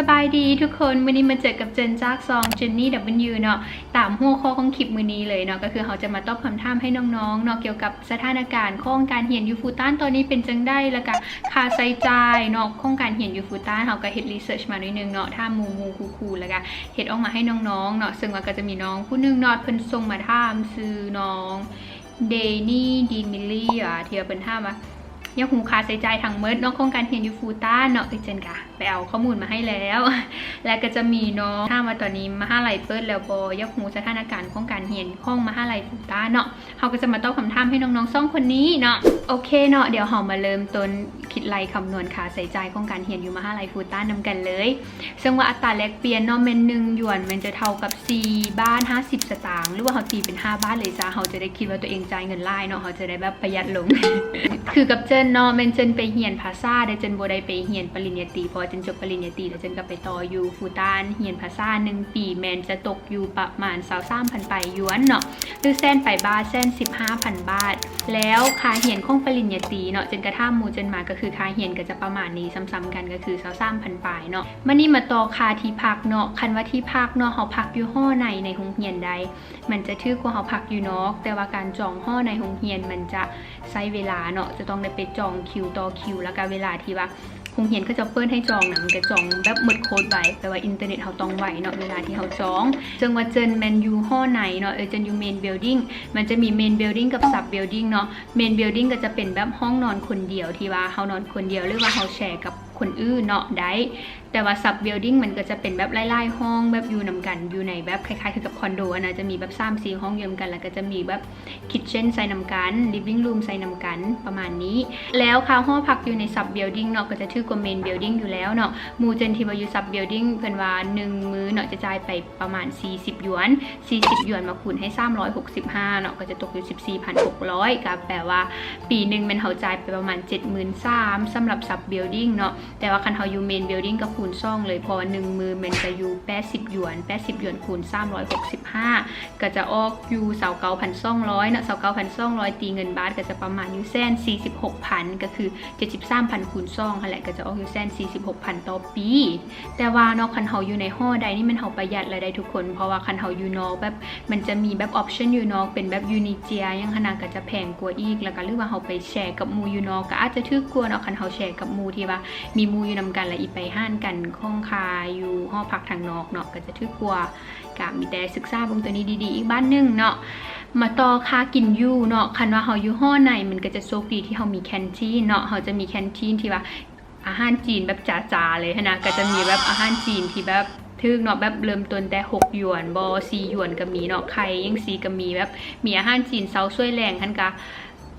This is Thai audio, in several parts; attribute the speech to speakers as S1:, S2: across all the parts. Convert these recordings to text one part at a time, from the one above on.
S1: สบายดีทุกคนวันนี้มาเจอกับเจนจากซองเจนนี่ดับเบิลยูเนาะตามหัวข้อของคลิปมือนี้เลยเนาะก็คือเขาจะมาตอบคำถามให้น้องๆเนาะเกี่ยวกับสถานการณ์ของการเรียนยูฟูต้านตอนนี้เป็นจังได้แล้วก็ค่าใช้จ่ายเนาะของการเรียนยูฟูต้านเขาก็เฮ็ดรีเสิร์ชมาหน่อยนึงเนาะถ้ามูมูคูคูแล้วก็เฮ็ดออกมาให้น้องๆเนาะซึ่งว่าก็จะมีน้องผู้นึงเนาะเพิ่นส่งมาถามซื้อน้องเดนี่ดีมิลลี่อะเที่ว่าเพิ่นถามว่า ยังหูคาใส่ใจทางเมิดนอกโครงการเฮียนยูฟูต้าเนาะอีเจนกะไปเอาข้อมูลมาให้แล้ว และก็จะมีเนาะถ้ามาตอนนี้มหาลัยเปิดแล้วบอยักหูสถานการณ์โครงการเฮียนห้องมหาลัยฟูต้าเนาะเขาก็จะมาตอบคำถามให้น้องๆซ่องคนนี้เนาะโอเคเนาะเดี๋ยวเรามาเริ่มต้น คิดไล่คำนวณค่าใช้จ่ายของการเฮียนอยู่มหาลัยฟูต้านำกันเลย ซึ่งว่าอัตราแลกเปลี่ยนเนาะเมนหนึ่งหยวนมันจะเท่ากับ 4 บ้าน 50 สตางค์หรือว่าเขาตีเป็น 5 บ้านเลยจ้าเขาจะได้คิดว่าตัวเองจ่ายเงินไล่เนาะเขาจะได้แบบประหยัดลง คือกับเจนเนาะแมนเจนไปเฮียนภาษาแต่เจนบ่ได้ไปเฮียนปริญญาตรีพอเจนจบปริญญาตรีแล้วเจนก็ไปต่ออยู่ฟูตานเฮียนภาษาหนึ่งปีแมนจะตกอยู่ประมาณ23,000ไปหยวนเนาะหรือแสนไปบาทแสน15,000 บาท แล้วค่าเฮียนของปริญญาตรีเนาะเจนกระท่าหมูเจนมาก็คือค่าเฮียนก็จะประมาณนี้ซ้ำๆกันก็คือเสาซ้ำพันปลายเนาะมันนี่มาต่อค่าที่พักเนาะคันว่าที่พักเนาะเขาพักอยู่ห้อในในโรงเรียนใด มันจะถือกว่าเขาพักอยู่นอก แต่ว่าการจองห้อในโรงเรียนมันจะใช้เวลาเนาะจะต้องได้ไปจองคิวต่อคิว แล้วก็เวลาที่ว่า โรงเรียนก็จะเปิดให้จองนะมันจะจองแบบหมดโค้ดไว้แปลว่าอินเทอร์เน็ตเขาต้องไวเนาะเวลาที่เขาจองจังว่าเจนแมนยูห้อไหนเนาะเออเจนยูเมนเบลดิ้งมันจะมีเมนเบลดิ้งกับซับเบลดิ้งเนาะเมนเบลดิ้งก็จะเป็นแบบห้องนอนคนเดียวที่ว่าเขานอนคนเดียวหรือว่าเขาแชร์กับคนอื่นเนาะได้แต่ว่าซับเบลดิ้งมันก็จะเป็นแบบไล่ๆห้องแบบอยู่นำกันอยู่ในแบบคล้ายๆคือกับคอนโดอนะจะมีแบบ3 4ห้องเยืมกัน แล้วก็จะมีแบบคิทเช่นใส่นำกันลิฟวิ่งรูมใส่นำกันประมาณนี้ แล้วค่าห้องพักอยู่ในซับเบลดิ้งเนาะก็จะถือกว่าเมนเบลดิ้งอยู่แล้วเนาะมูเจนที่ว่าอยู่ซับเบลดิ้งเพิ่นว่า1มื้อเนาะจะจ่ายไปประมาณ 40หยวน 40หยวนมาคูณให้ 365เนาะก็จะตกอยู่ 14,600ก็แปลว่า ปีหนึ่งมันเขาจ่ายไปประมาณ 73,000สำหรับซับเบลดิ้งเนาะแต่ว่าคันเขาอยู่เมนเบลดิ้งก็คูณซ่องเลยพอหนึ่งมือมันจะอยู่80หยวน80หยวนคูณ365 ก็จะออกอยู่เสาเกาพันซ่องร้อยเนาะเสาเกาพันซ่องร้อยตีเงินบาทก็จะประมาณอยู่แสน46,000ก็คือ73,000คูณซ่องนั่นแหละก็จะออกอยู่แสน46,000ต่อปี แต่ว่าเนาะคันเขาอยู่ในห้อใดนี่มันเขาประหยัดรายได้ทุกคน เพราะว่าคันเขาอยู่นอกแบบมันจะมีแบบออปชั่นอยู่นอกเป็นแบบยูนิเจียยังขนาดก็จะแพงกว่าอีกแล้วก็หรือว่าเขาไปแชร์กับมูอยู่นอกก็อาจจะถือกลัวเนาะคันเขาแชร์กับมูที่ว่ามีมูอยู่นำกันแล้วอีไปห้านกันข้องคาอยู่ห้องพักทางนอกเนาะก็จะถือกลัวกะมีแต่ศึกษาบงตัวนี้ดีๆ อีกบ้านหนึงเนาะมาต่อค่ากินอยู่เนาะคันว่าเขาอยู่ห้อในมันก็จะโชคดีที่เขามีแคนทีนเนาะเขาจะมีแคนทีนที่ว่าอาหารจีนแบบจ๋าๆเลยนะก็จะมีแบบอาหารจีนที่แบบทึกเนาะแบบเริ่มต้นแต่ 6 หยวนบอซีหยวนก็มีเนาะไข่ยังซีก็มีแบบมีอาหารจีนเซาช่วยแรงท่านกะ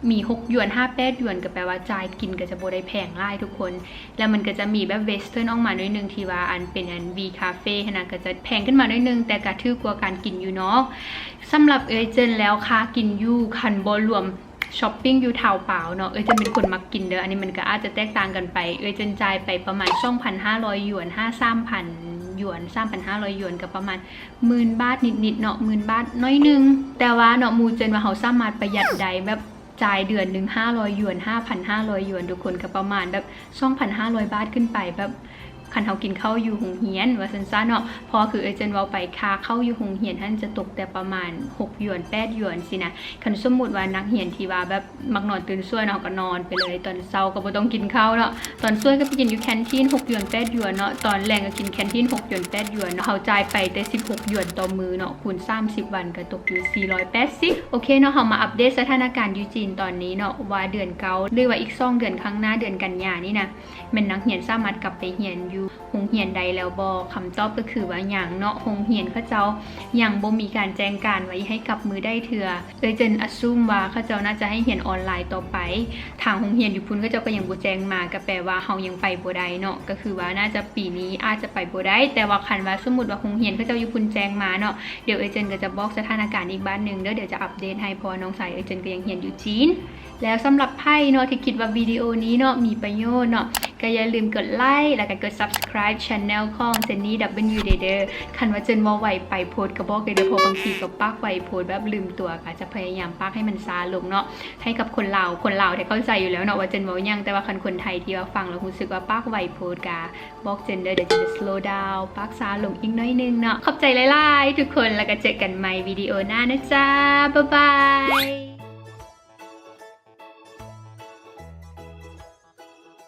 S1: มี6หยวน5แปดหยวนก็แปลว่าจ่ายกินก็จะบได้แพงหลายทุกคน แล้วมันก็จะมีแบบเวสเทิร์นออกมาหน่อยนึงที่ว่าอันเป็นอัน V Cafe นะก็จะแพงขึ้นมาหน่อยนึง แต่ก็ถือกว่าการกินอยู่เนาะสำหรับเอเจนแล้วค่ากินอยู่คันบ่รวมช้อปปิ้งอยู่เทาเปล่าเนาะเอ้ยจะเป็นคนมักกินเด้ออันนี้มันก็อาจจะแตกต่างกันไปเอ้ยจนจ่ายไปประมาณ2,500หยวน5 3,000หยวน3,500หยวนกับประมาณหมื่นบาทนิดๆเนาะหมื่นบาทน้อยหนึง แต่ว่าเนาะมูเจนว่าเขาสามารถประหยัดได้แบบ จ่ายเดือนหนึ่ง500หยวน5,500หยวนทุกคนก็ประมาณแบบ2,500 บาทขึ้นไปแบบ คันเขากินข้าวอยู่หงเฮียนว่าซันซ่าเนาะพอคือเอเจนเว่าไปค่าเข้าอยู่หงเฮียนท่านจะตกแต่ประมาณ6หยวน8หยวนสินะคันสมมุติว่านักเฮียนที่ว่าแบบมักนอนตื่นช่วยเนาะก็นอนไปเลยตอนเช้าก็บ่ต้องกินข้าวเนาะตอนช่วยก็ไปกินอยู่แคนทีน6หยวน8หยวนเนาะตอนแรงก็กินแคนทีน6หยวน8หยวนเนาะเขาจ่ายไปแต่ 16หยวนต่อมือเนาะคูณ30 วันก็ตกอยู่480โอเคเนาะเขามาอัปเดตสถานการณ์อยู่จีนตอนนี้เนาะว่าเดือนเก้าหรือว่าอีก2เดือนข้างหน้าเดือนกันยานี่นะแม่นนักเรียนสามารถกลับไปเรียนอยู่โรงเรียนใดแล้วบอคำตอบก็คือว่าอย่างเนาะโรงเรียนเขาเจ้ายังบ่มีการแจ้งการไว้ให้กับมือได้เถื่อเอยเจนอ s ซูมว่าเขาเจ้าน่าจะให้เรียนออนไลน์ต่อไป ทางโรงเรียนอยู่พุ่นเขาเจ้าก็ยังบ่แจ้งมาก็แปลว่าเฮายังไปบ่ได้เนาะก็คือว่าน่าจะปีนี้อาจจะไปบ่ได้แต่ว่าคันว่าสมมุติว่าโรงเรียนเขาเจ้าอยู่พุ่นแจ้งมาเนาะเดี๋ยวเอเจนก็จะบอกสถานการณ์อีกบ้านหนึงเด้อเดี๋ยวจะอัปเดตให้พอน้องสายเอเจนก็ยังเรียนอยู่จีน แล้วสำหรับไพ่เนาะที่คิดว่าวิดีโอนี้เนาะมีประโยชน์เนาะก็อย่าลืมกดไลค์แล้วก็กด subscribe channel ของเจนนี่ W เด้อคันว่าเจนว่าไหวไปโพสต์ก็บอกเลยเด้อพบางทีก็ปักไหวโพสแบบลืมตัวก็จะพยายามปักให้มันซาลงเนาะ ให้กับคนลาว คนลาวที่เข้าใจอยู่แล้วเนาะว่าเจนว้ายังแต่ว่าคันคนไทยที่ว่าฟังแล้วรู้สึกว่าปักไหวโพสกาบอกเจนเด้อเดี๋ยวจะ slow down ปักซาลงอีกน้อยนึงเนาะ ขอบใจหลายๆทุกคนแล้วก็เจอกันใหม่วิดีโอหน้านะจ๊ะบ๊ายบาย